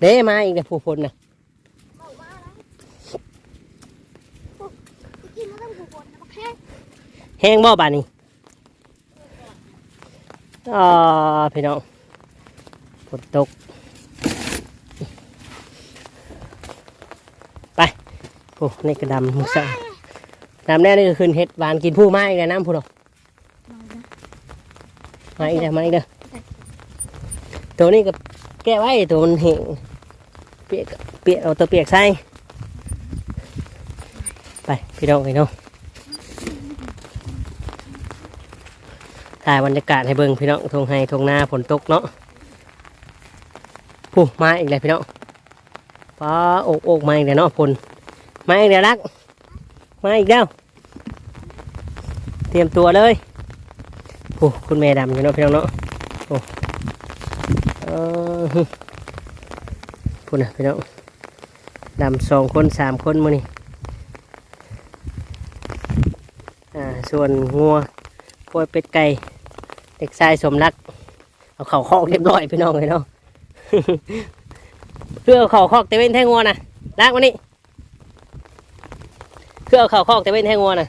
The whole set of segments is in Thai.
เด้มาอีกแล้วผู้คนนะเอามาแล้วโอ้ไปกินมาตั้งหกคนนะมาแค่แห้งบ่บาดนี้อ่าพี่น้องฝนตก ไปโอ้นี่กระดำมุกสะดำแน่นี่ก็ขึ้นเห็ดหวานกินผู้ไม้อีกแล้วน้ำผู้ดอกมาอีกแล้วมาอีกแล้วตัวนี้ก็ แก้ไว้ตัวมันเห็งเปียกเปียกเอาตัวเปียกใส่ไปพี่น้องพี่น้องถ่ายบรรยากาศให้เบิ่งพี่น้องทงไฮทงนาฝนตกเนาะผู้มาอีกแล้วพี่น้องป้าโอกโอกมาอีกแล้วเนาะฝนมาอีกแล้วรักมาอีกแล้วเตรียมตัวเลยผู้คุณแม่ดำอยู่เนาะพี่น้องเนาะโอ้ พูดนะพี่น้องดำสองคนสามคนมือนี่อ่าส่วนงัวกล้วยเป็ดไก่เด็กชายสมรัก เอาเข่าคอกเรียบร้อยพี่น้องเลยเนาะเพื่อเอาเข่าคอกเตเว่นแทงงัวนะลากมานี่เพื่อเอาเข่าคอกเตเว่นแทงงัวนะ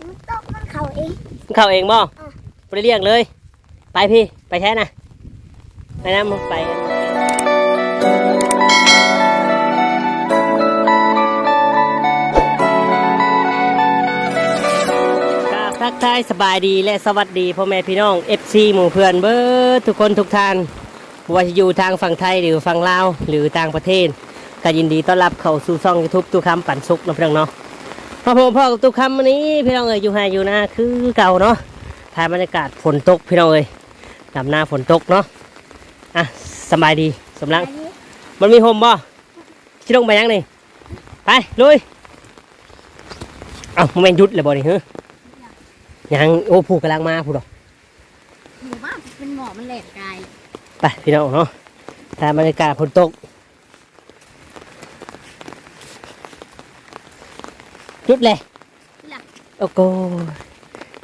มันตกมันเข่าเองเข่าเองบ่อะไปเรียกเลย ไปพี่ไปแท้นะ ไปนะมึงไปกราบทักทายสบายดีและสวัสดีพ่อแม่พี่น้อง FC หมู่เพื่อนเบิร์ทุกคนทุกท่านว่าจะอยู่ทางฝั่งไทยหรือฝั่งลาวหรือต่างประเทศก็ยินดีต้อนรับเข้าสู่ช่องยูทูบตุกคำปั่นสุกนะพี่น้องเนาะพ่อผมพ่อกับตุกคำวันนี้พี่น้องเอ๋ยอยู่ไฮอยู่นะคือเก่าเนาะถ่ายบรรยากาศฝนตกพี่น้องเอ๋ยดำหน้าฝนตกเนาะ อะสบายดีสำลังอันนี้มันมีโฮมบ่ชิลงไปยังนี่ไปลุยเอ้ามันแม่นหยุดเลยบ่นี่เฮ้ยยังโอ้ผู้กำลังมาผู้ดอกหมู่บ้านเป็นหมอมันแหลกกายไปพี่น้องเนาะถ่ายบรรยากาศฝนตกหยุดเลยโอ้โห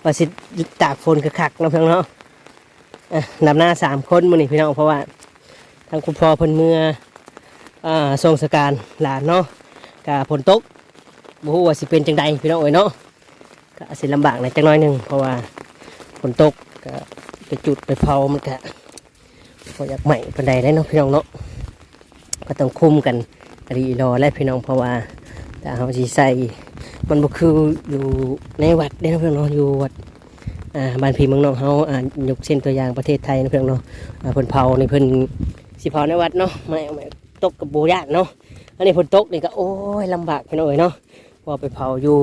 ว่าสิหยุดตากฝนคือคักๆเนาะพี่น้องเนาะอะ นำหน้าสามคนมือนี้พี่น้องเพราะว่าทางคุณพ่อเพิ่นเมื่อทรงสการหลานเนาะกะฝนตกบ่ฮู้ว่าสิเป็นจังใดพี่น้องเอ้ยเนาะก็สิลำบากหน่อยจักหน่อยหนึ่งเพราะว่าฝนตกก็ไปจุดไปเผามันก็บ่อยากใหม่ปานใดได้เนาะพี่น้องเนาะก็ต้องคุมกันรีรอและพี่น้องเพราะว่าถ้าเฮาสิใส่มันบ่คืออยู่ในวัดเด้เนาะพี่น้องอยู่วัด บ้านพี่เมืองนอกเฮาอ่ายกเส้นตัวอย่างประเทศไทยนาะพี่องเนาะเพิ่นเผาในเพิ่นสิเผาในวัดเนาะไม่เอาไม่ตกกับบ่ยากเนาะอันนี้ฝนตกนี่ก็โอ้ยลำบากพี่น้องเอ้ยเนาะพอไปเผาอยู่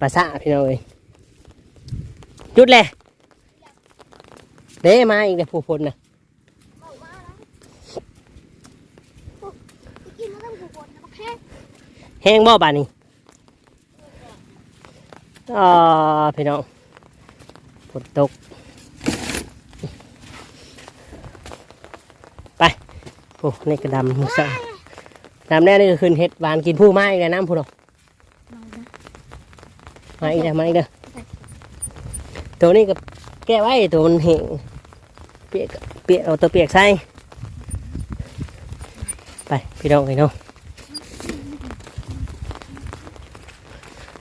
ปราสาทพี่น้องเอ้ยหยุดเลยเด้มาอีกแล้ผู้คนนะเอามาแล้วโอ้ไปกินมาตั้งหกคนนะมาแค่แห้งบ่บานนี้อ่าพี่น้อง ฝนตก ไปโอ้นี่กระดำมุกสะดำแน่นี่ก็ขึ้นเห็ดหวานกินผู้ไม้อีกแล้วน้ำผู้ดอกมาอีกแล้วมาอีกแล้วตัวนี้ก็แก้ไว้ตัวมันเห็งเปียกเปียกเอาตัวเปียกใส่ไปพี่น้องพี่น้อง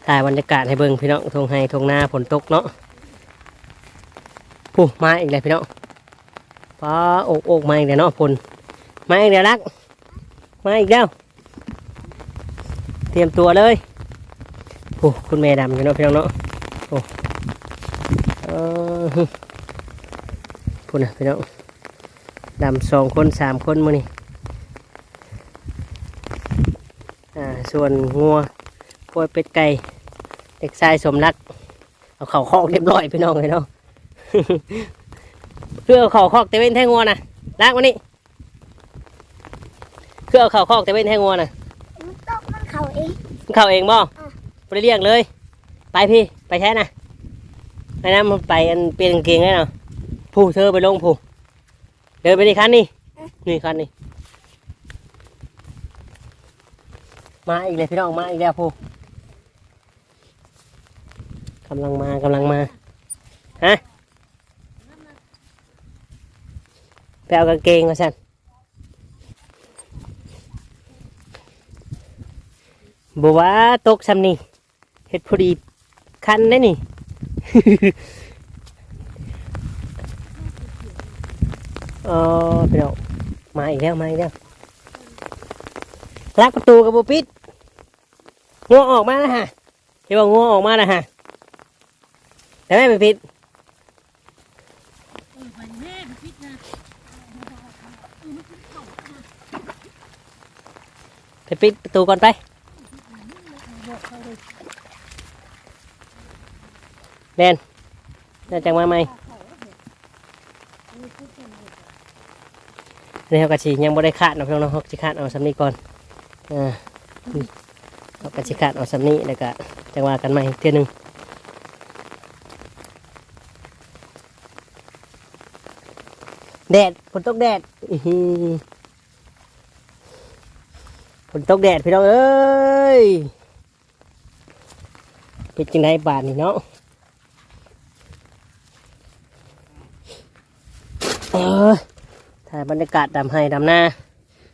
ถ่ายบรรยากาศให้เบิ่งพี่น้องทงไฮทงนาฝนตกเนาะ ผู้มาอีกแล้วพี่น้องป้าโอกโอกมาอีกแล้วเนาะฝนมาอีกแล้วรัก มาอีกแล้ว เตรียมตัวเลยโอ้คุณแม่ดำอยู่เนาะพี่น้องเนาะโอ้เออพูดนะพี่น้องดำสองคนสามคนมือนี่อ่าส่วนงัวกล้วยเป็ดไก่เด็กชายสมรัก เอาเข่าคอกเรียบร้อยพี่น้องเลยเนาะ เพื่อเอาเข่าคอกเตเว่นแทงงัวนะลากมานี่เพื่อเอาเข่าคอกเตเว่นแทงงัวนะมันตกมันเข่าเองเข้าเองบ่อะไปเรียกเลย ไปพี่ไปแท้นะไปนะมันไปอันเปลี่ยนกางเกงได้เนาะผู้เธอไปลงผู้เดินไปนี่คันนี่นี่คันนี่มาอีกเลยพี่น้องมาอีกแล้วผู้กำลังมากำลังมาฮะ ไปเอากางเกงมาสันบัวาตกซ้ำนี่เฮ็ดพอดีคันได้นี่ เออพี่น้องมาอีกแล้ว มาอีกแล้วลักประตูกับบุปิดงัวออกมาแล้วฮะเดี๋ยวว่างัวออกมาแล้วฮะแต่ไม่ไปปิด ไปแม่ไปพิษนะ ไปปิดประตูก่อนไป แดนน่าจังมาไหมนี่เขากระชียังบ่ได้คาดนะพี่น้องเนาะขาดเอาสำนีก่อนอ่าเขากระชีคาดเอาสำนีแล้วก็จังว่ากันใหม่เทื่อหนึงแดดฝนตกแดดอือ ฝนตกแดดพี่น้องเอ้ยเป็นจังไดบาทนี่เนาะเออถ่ายบรรยากาศดำให้ดำหน้า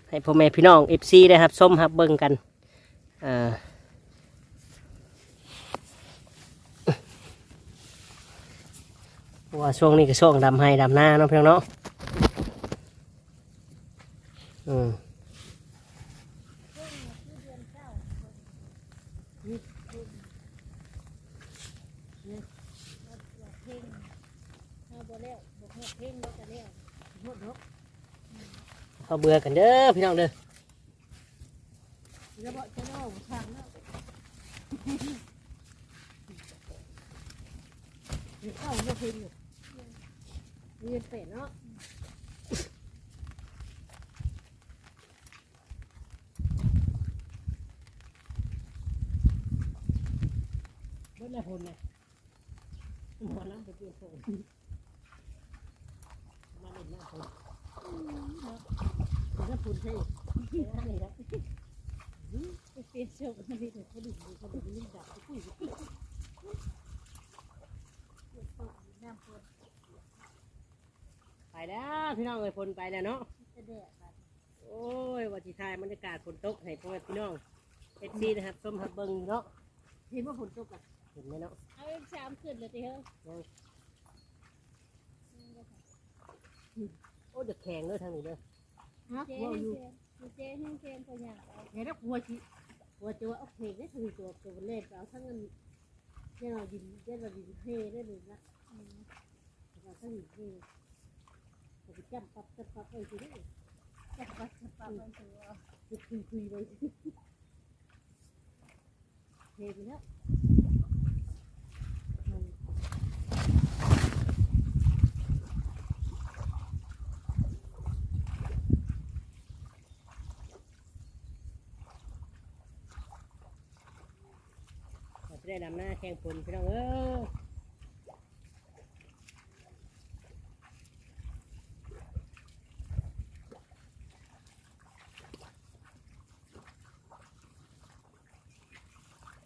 ให้พ่อแม่พี่น้องเอฟซีได้ครับส้มครับเบิ่งกันอ่าเพราะว่าช่วงนี้ก็ช่วงดำให้ดำหน้าเนาะพี่น้องเนาะอืม เอาบ่แล้วบอกให้เพ่งแล้วจะแล้วหมดเนาะ เขาเบื่อกันเด้อพี่น้องเด้อแล้วบอกจะเล่าทางแล้วเข้าก็เพ่งอยู่เรียนเป็ดเนาะเบิ่งแล้วคนเลยหมอน้ำไปเปลี่ยนโซ่มาเล่นน้ำคน แล้วปุ่นใช่อะไรนะไปเปลี่ยนโชคให้ดีเขาดูเขาดูลิ้นดับคุยน้ำปุ่นไปแล้วพี่น้องเอ้ยฝนไปแล้วเนาะจะแดดแบบโอ้ยวันที่ทายบรรยากาศฝนตกให้พ่อแม่พี่น้องเอฟซีนะครับส้มฮับเบิงเนาะเห็นว่าฝนตกอะเห็นไหมเนาะเอาเอ็มสามขึ้นเลยทีเฮ้ยโอ้จะแข็งเลยทางนี้เด้อ ฮะว่าอยู่เจ๊ให้เจ๊ตัวอย่างเห็นแล้วกลัวชิกลัวจะว่าโอเคได้ถึงตัวตัวเล่นเอาทั้งเงินเจ้าดินเจ้าดินเฮ่ได้เลยนะเราทั้งดินเฮ่จะจับปับจับปับไปทีนี้จับปับจับปับไปทีนี้จะคุยคุยไปเฮ่ไปแล้ว เราจะ ได้ดำหน้าแข่งฝนพี่น้องเออ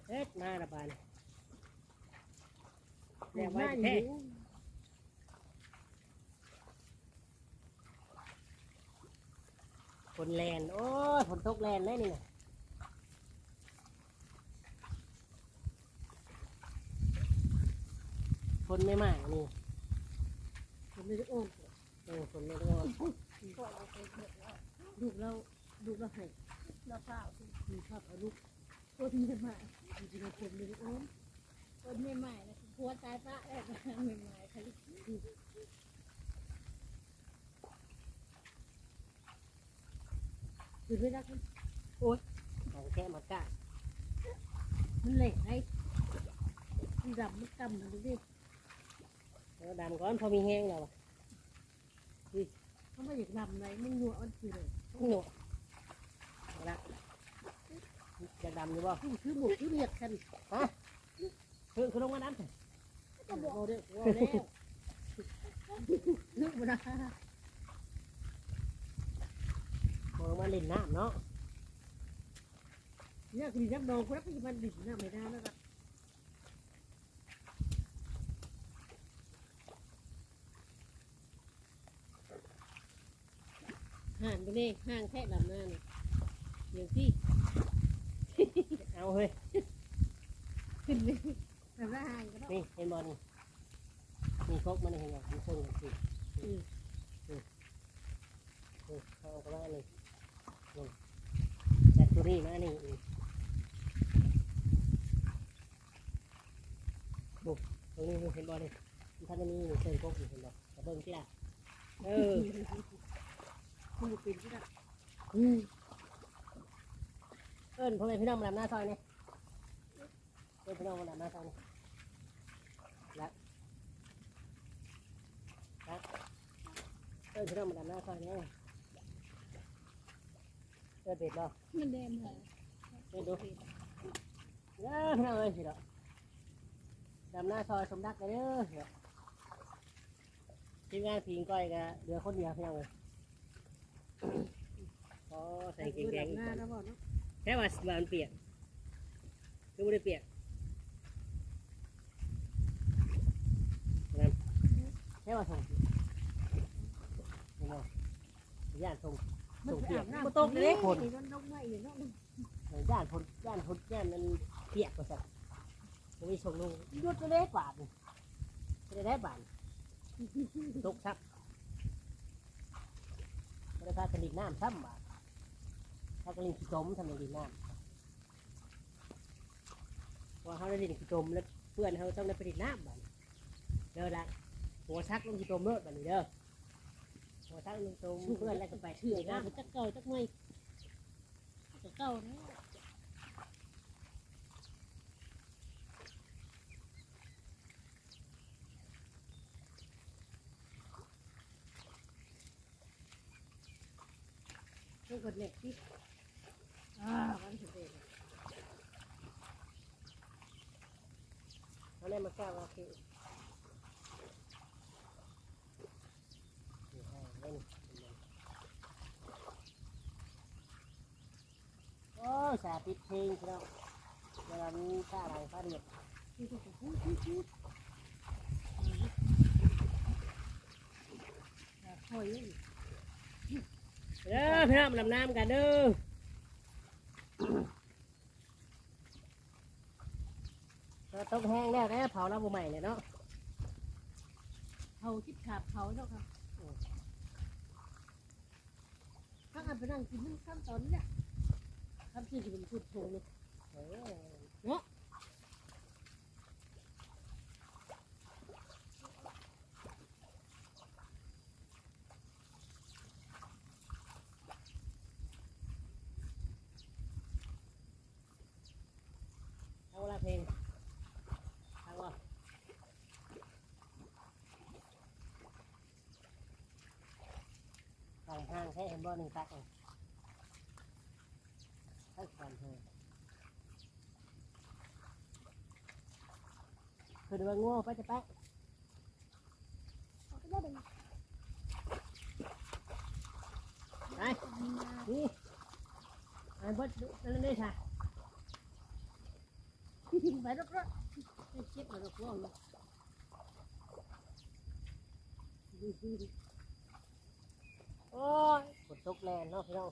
เฮ็ดมาละบานแล้ไว้แท้ฝนแลนโอ้ยฝนตกแลนได้นี่นะ คนไม่มากนี่ผมไม่ได้อ้อมเออคนไม่ร้อ้นลูกเราลูกเราให้เราเปล่ามีภาพเอาลูกคนไม่มาจริงๆผมไม่ได้อ้อมคนไม่ใหม่นะผัวตายปะแรกไม่ใหม่ใครคือไม่ได้ของแค่มากะมันเหล็กไอ้ดำมันกำมันดูดิ แล้วดำก่อนพอมีแห้งแล้วอะเขาไม่อยากดำไรมันยัวอ่อนคือเลยหนวดเอาละจะดำอยู่บ่คือคือ ห่างไปเลยห่างแค่ลำหน้านี่เดี๋ยวพี่ เอาเฮ้ย ขึ้นเลยแต่ว่าห่างก็ต้นี่เห็นบอลนี่มีครกมันเห็นบอลมีส้นกันสิอืมนี่เขาเอากระเลยแบตเตอรี่มาหนี่อีบุกตรงนี้เห็นบอลเลยท่านจะมีส้นครกอยู่เห็นบอลกระเบื้องที่ละเออ มันเป็นที่ละอืมเอิ้นพ่อแม่พี่น้องมาดำหน้าซอยนี่เอิ้นพี่น้องมาดำหน้าซอยนี่แล้วแล้วเอิ้นพี่น้องมาดำหน้าซอยนี่เอิ้นเด็ดบ่มันแดงเหรอเอิ้นดูเด้อพี่น้องเอ้ยสิดอกดำหน้าซอยสมดักเลยเด้อเดี๋ยวทีมงานผิงก้อยก็เหลือคนเดียวพี่น้องเลย อ๋อใส่เกงแดงแค่ว่าว่ามันเปียกคือไม่ได้เปียกแค่ว่าส่งเห็นไหมญาติส่งส่งเปียอากบน้ำก็ตกเลยคนนี่มันนกไม่เนาะญาติคนญานมันเปียกกว่าสัตว์มันมีส่งลงยุดไปเลยบาทนี่ไม่ได้บาทตกซับ ไม่ได้พากระดิ่งน้ำซ้ำบาทพากระดินขี้จมทำไมดิ่งน้ำพอเขาได้ดินขี้จมแล้วเพื่อนเขาต้องได้กระดิ่งน้ำบัดนี้เด้อละหัวชักลงขี้จมเลิศบัดนี้เด้อหัวชักลงขี้จมเพื่อนแล้วก็ไปเชื่อน้ำจักเก่าจักไม่จักเก่านะำต้องกดเน็ตที่อ่าวันสุดเลยเขาได้มาแก้วว่าคือโอ้สาปิดเพลงครับเวลานี้ข้าอะไรข้าเรียบเเด้อพี่น้องมาดำน้ำกันเด้อเราต้องแห้งแล้วนะเผาแล้วบุใหม่เนี่ยเนาะเขาคิดขาบเขาเนาะครับถ้าอันไปนั่งกินขั้นตอนนี้เนี่ยทำสิ่งที่เป็นพูดโถเลย เออ เนาะ เอาละเพลงทาว่าต่างห้างแค่เห็นบ่หนึ่งตักเองให้ก่อนเธอคือเดือง่วงไปจะแป๊ะไปนี่ไอ้บดนั่นได้ค่ะ ไปรอบๆให้เช็ดมารอบๆเลยโอ้ยฝนตกแรงเนาะพี่น้อง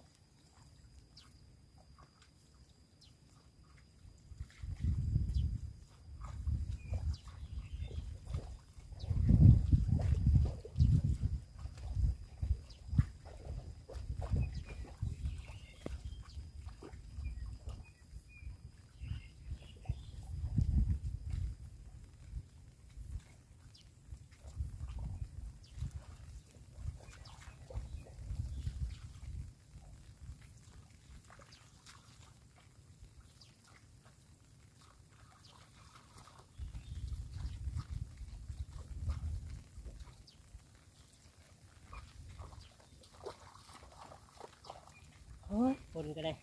โอ้ยฝนก็ได้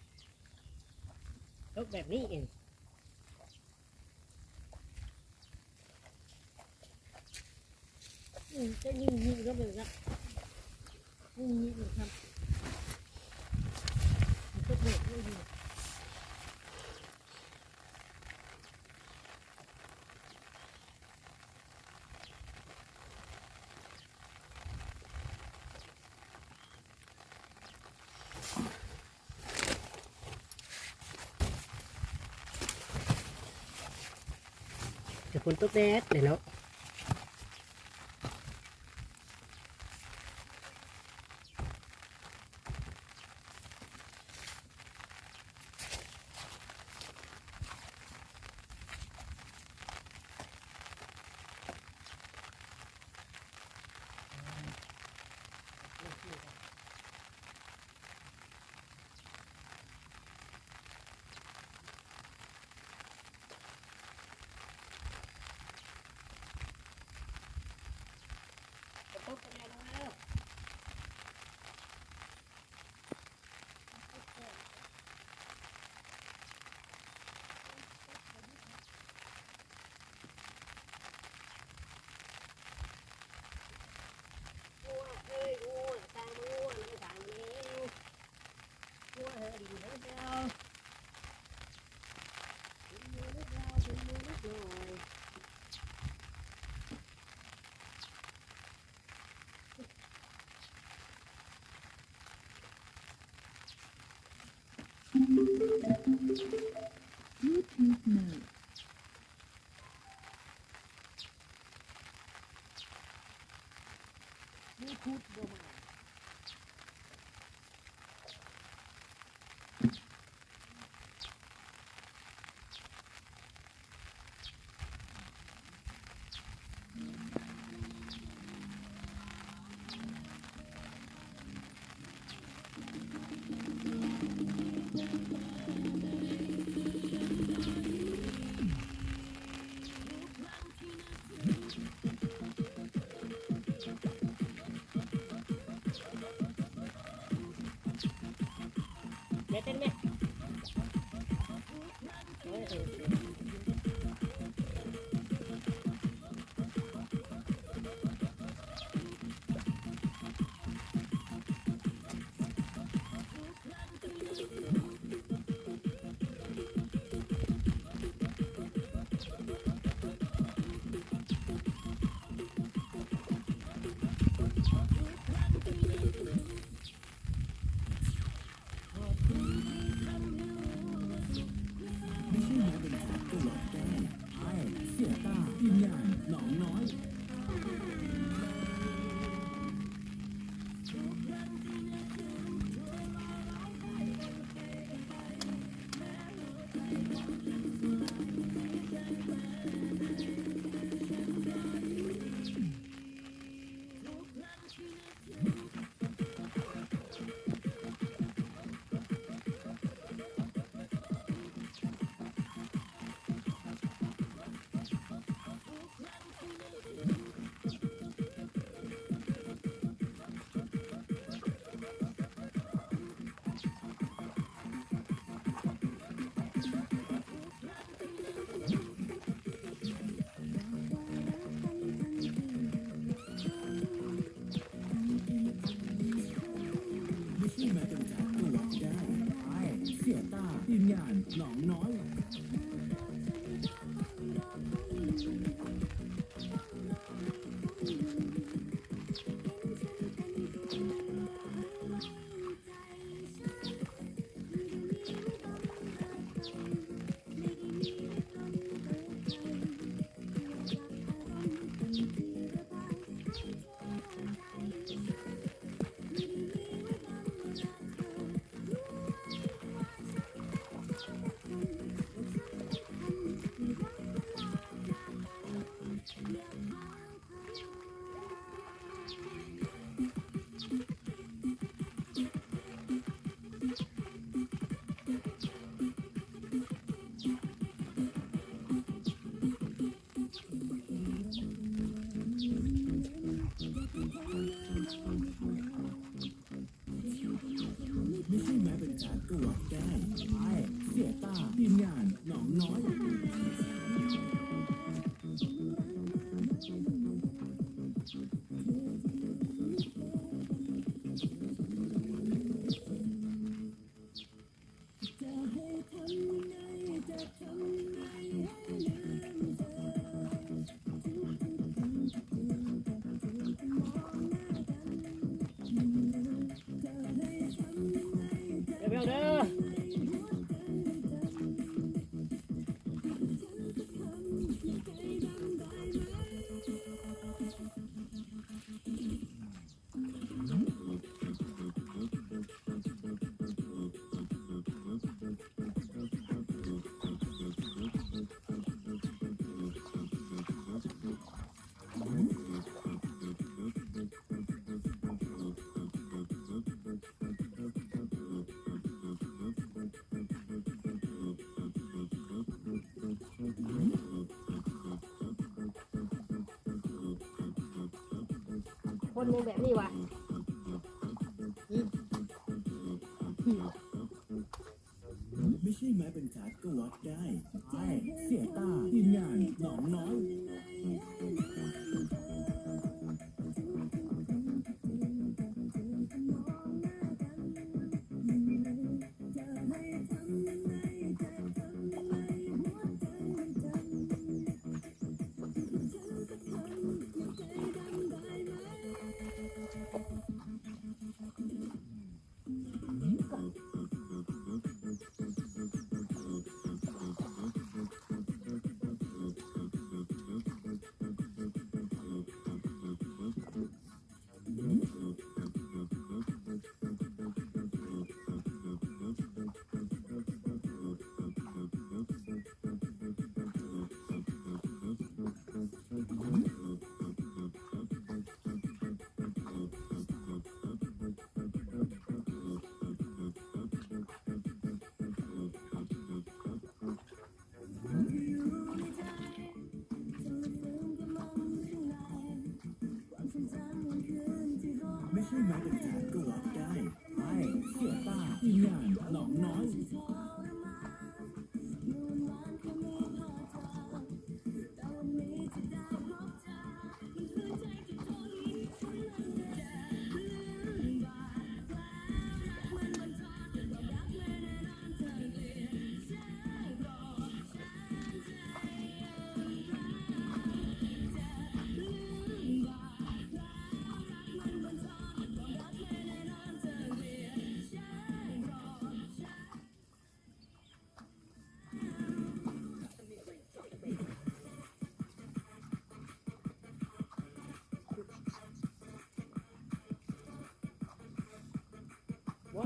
ตกแบบนี้เองอืมจะยิงยิงก็เป็นละยิงยิงครับมันก็เด็กไม่ดี แต่ฝนตกแดดเลยเนาะ YouTube notes. 寝てるね。No, no, คนหนึ่แบบนี้วะไม่ใช่ไม้บรรทัดก็วัดได้ ใช่ เสียตา มาเป็การก็หลอกได้ไปเสียตาอีกอย่างหนองน้อย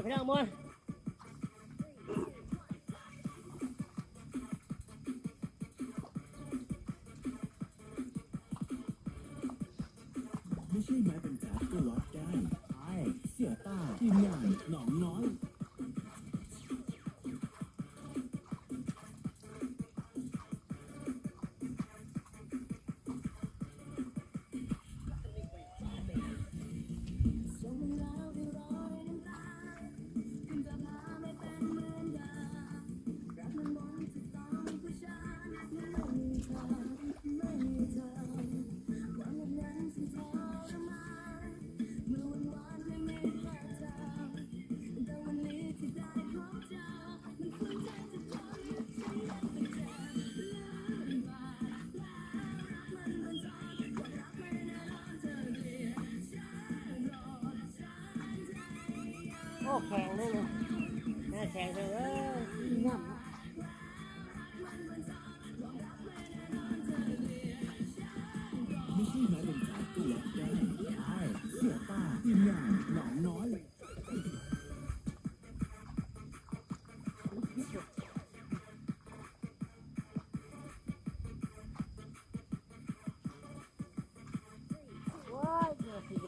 આપણે અમોલ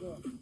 Да.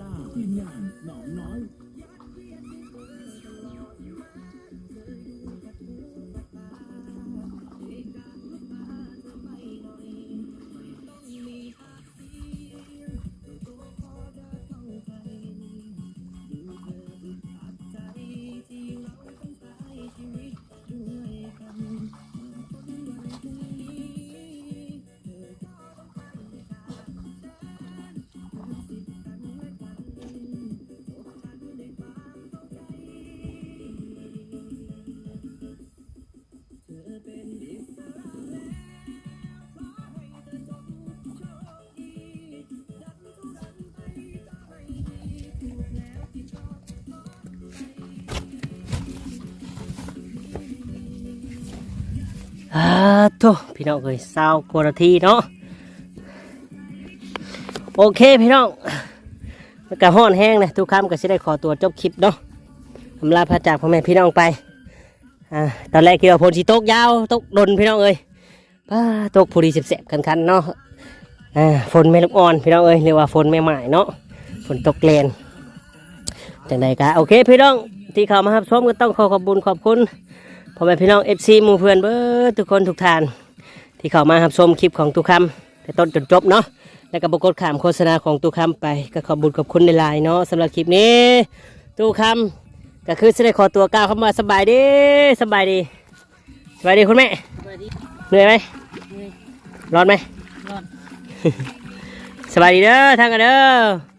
ตาทีมงานหนองน้อย โทพี่น้องเอ้ยสาวกว่านทีเนาะโอเคพี่น้องกระห้อนแห้งนะทุกคำก็จะได้ขอตัวจบคลิปเนาะอำลาพระจากพ่อแม่พี่น้องไปอ่าตอนแรกคิดว่าพลสีตกยาวตกดนพี่น้องเอ้ยป้าตกพูดีเสีบๆคันๆเนาะอ่าฝนไม่ลูกอ่อนพี่น้องเอ้ยเรียกว่าฝนไม่ใหม่เนาะฝนตกเลนจังใดกะโอเคพี่น้องที่เข้ามาครับชมก็ต้องขอขอบคุณขอบคุณ พ่อแม่พี่น้องเอฟซีหมู่เพื่อนเบิร์ทุกคนทุกท่าน ที่เข้ามารับชมคลิปของตุกคำแต่ต้นจนจบเนาะแล้วก็บกดขามโฆษณาของตุกคำไปก็ขอบคุญขอบคุณในไลน์เนาะสำหรับคลิปนี้ตุกคำก็คือจะได้ขอตัวก้าวเข้ามาสบายดีสบายดีสบายดีคุณแม่สวัสดีเหนื่อยไหมเฮ้ยร้อนไหมรอดสบายดีเด้อทางกันเด้อ